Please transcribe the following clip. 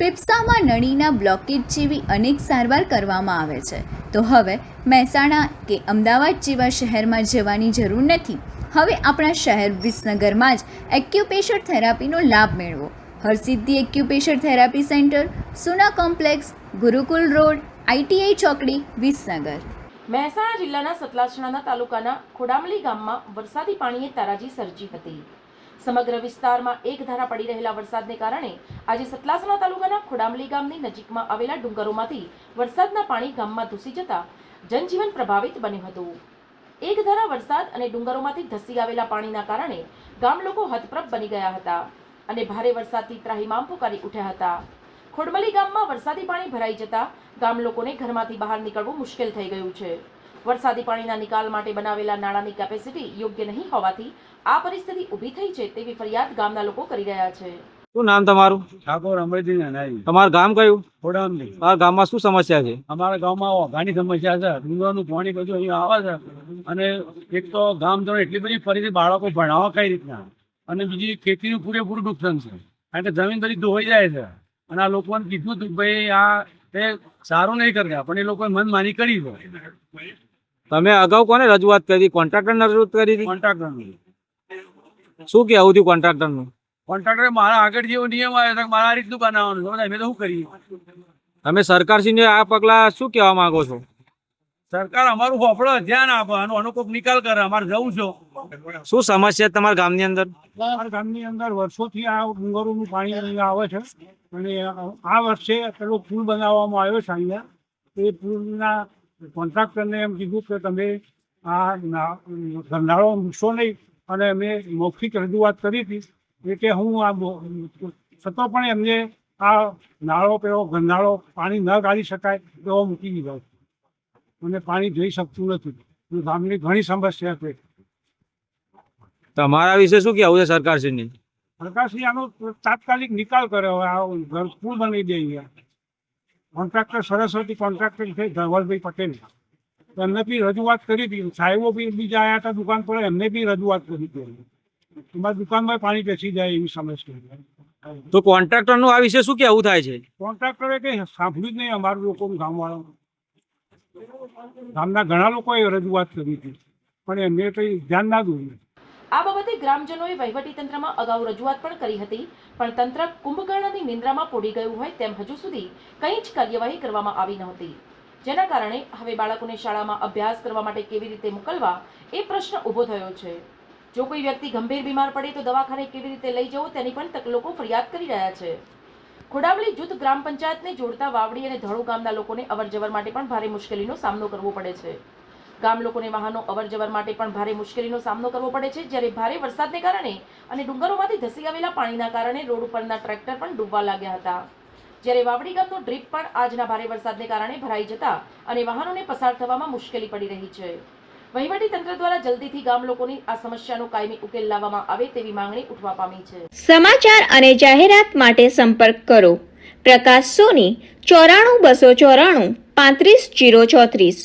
ફેફસામાં નળીના બ્લોકેજ જેવી અનેક સારવાર કરવામાં આવે છે. તો હવે મહેસાણા કે અમદાવાદ જેવા શહેરમાં જવાની જરૂર નથી. હવે આપણા શહેર વિસનગરમાં જ એક્યુપેશર થેરાપીનો લાભ મેળવો. Harsiddhi acupressure therapy centre, Suna complex, Gurukul road ITI ચોકડી, વિસનગર. મહેસાણા જિલ્લાના સતલાસણાના તાલુકાના ખોડામલી ગામમાં વરસાદી પાણીએ તારાજી સર્જી હતી. સમગ્ર વિસ્તારમાં એક ધારા પડી રહેલા વરસાદને કારણે આજે સતલાસણા તાલુકાના ખોડામલી ગામની નજીકમાં આવેલા ડુંગરોમાંથી વરસાદના પાણી ગામમાં ધૂસી જતા જનજીવન પ્રભાવિત બન્યું હતું. એક ધારા વરસાદ અને ડુંગરોમાંથી ધસી આવેલા પાણીના કારણે ગામ લોકો હતપ્રભ બની ગયા હતા અને ભારે વરસાદથી ત્રાહીમામ પુકારી ઉઠ્યા હતા. ખોડમલી ગામમાં વરસાદી પાણી ભરાઈ જતા ગામ લોકોને ઘરમાંથી બહાર નીકળવું મુશ્કેલ થઈ ગયું છે. વરસાદી પાણીના નિકાલ માટે બનાવેલા નાળાની કેપેસિટી યોગ્ય નહીં હોવાથી આ પરિસ્થિતિ ઊભી થઈ છે તેવી ફરિયાદ ગામના લોકો કરી રહ્યા છે. શું નામ તમારું? ઠાકોર અમરજી તમારું ગામ કયું? ખોડામલી. તમારા ગામમાં શું સમસ્યા છે? અમારા ગામમાં ઘણી સમસ્યા છે. ડુંગરનું પાણી બધું અહીંયા આવે છે. અને એક તો ગામ ધોરણ એટલી બધી ફરીથી બાળકો ભણાવવા કઈ રીતના? અને બીજી ખેતીનું પૂરેપૂરું નુકસાન છે. કારણ કે જમીન બધી ધોવાઈ જાય છે. અને આ લોકોને કીધું હતું ભાઈ આ તે સારું નહીં કરતા પણ એ લોકોએ મન માની કરી છે. તમે અગાઉ કોને રજૂઆત કરી? કોન્ટ્રાક્ટરને રજૂઆત કરી હતી? કોન્ટ્રાક્ટરનું શું કહેવું થયું કોન્ટ્રાક્ટરનું કોન્ટ્રાક્ટર મારા આગળ જેવો નિયમ આવ્યો તો મારા આ રીતનું બનાવવાનું છે. અમે તો શું કરીએ? તમે સરકારશ્રીને આ પગલા શું કહેવા માંગો છો? સરકાર અમારું હોફળો ધ્યાન આપે. આનો આનો નિકાલ કરે. અમારે જવું છો. શું સમસ્યા તમારા ગામની અંદર? અમારા ગામની અંદર વર્ષોથી આ ડુંગરોનું પાણી અહીંયા આવે છે. અને આ વર્ષે પેલો પુલ બનાવવામાં આવ્યો છે અહીંયા. એ પુલના કોન્ટ્રાક્ટરને એમ કીધું કે તમે આ ધંધાળો મૂકશો નહીં. અને અમે મૌખિક રજૂઆત કરી હતી. એટલે હું આ છતો પણ એમને આ નાળો પેલો ગંધાળો પાણી ન કાઢી શકાય એવો મૂકી દીધો. મને પાણી જઈ શકતું નથી. ગામની ઘણી સમસ્યા છે. તમારા વિશે શું કહેવું છે સરકારશ્રીની? સરકારશ્રી આનો તાત્કાલિક નિકાલ કર્યો. હવે આ પુલ બની દે અહીંયા. કોન્ટ્રાક્ટર સરસ્વતી કોન્ટ્રાક્ટર છે ધવલભાઈ પટેલ. એમને બી રજૂઆત કરી હતી. સાહેબો બી બીજા આવ્યા હતા દુકાન પર એમને બી રજૂઆત કરી હતી. તમારી દુકાનમાં પાણી બેસી જાય એવી સમસ્યા તો કોન્ટ્રાક્ટરનું આ વિશે શું કેવું થાય છે? કોન્ટ્રાક્ટરે કંઈ સાંભળ્યું જ નહીં અમારું લોકો ગામવાળા ગામના ઘણા લોકોએ રજૂઆત કરી હતી. પણ એમને કંઈ ધ્યાન ના દોર્યું. આ બાબતે ગ્રામજનોએ વહીવટીતંત્રમાં અગાઉ રજૂઆત પણ કરી હતી, પણ તંત્ર કુંભકર્ણની નિંદ્રામાં પોડી ગયું હોય તેમ હજુ સુધી કંઈ જ કાર્યવાહી કરવામાં આવી નહોતી. જેના કારણે હવે બાળકોને શાળામાં અભ્યાસ કરવા માટે કેવી રીતે મોકલવા એ પ્રશ્ન ઊભો થયો છે. જો કોઈ વ્યક્તિ ગંભીર બીમાર પડે તો દવાખાને કેવી રીતે લઈ જવો તેની પણ લોકો ફરિયાદ કરી રહ્યા છે. ખોડાવલી જૂથ ગ્રામ પંચાયતને જોડતા વાવડી અને ધોળુ ગામના લોકોને અવરજવર માટે પણ ભારે મુશ્કેલીનો સામનો કરવો પડે છે. ગામ લોકોને વાહનો અવરજવર માટે પણ ભારે મુશ્કેલીનો સામનો કરવો પડે છે. જ્યારે ભારે વરસાદને કારણે અને ડુંગરોમાંથી ધસી આવેલા પાણીના કારણે રોડ ઉપરના ટ્રેક્ટર પણ ડૂબવા લાગ્યા હતા. જ્યારે વાવડી ગામનો ડ્રીપ પણ આજના ભારે વરસાદને કારણે ભરાઈ જતા અને વાહનોને પસાર થવામાં મુશ્કેલી પડી રહી છે. વહીવટી તંત્ર દ્વારા જલ્દીથી ગામ લોકોની આ સમસ્યાનો કાયમી ઉકેલ લાવવામાં આવે તેવી માંગણી ઉઠવા પામી છે. સમાચાર અને જાહેરાત માટે સંપર્ક કરો. પ્રકાશ સોની, ચોરાણું બસો ચોરાણું, પાંત્રીસ જીરો ચોત્રીસ.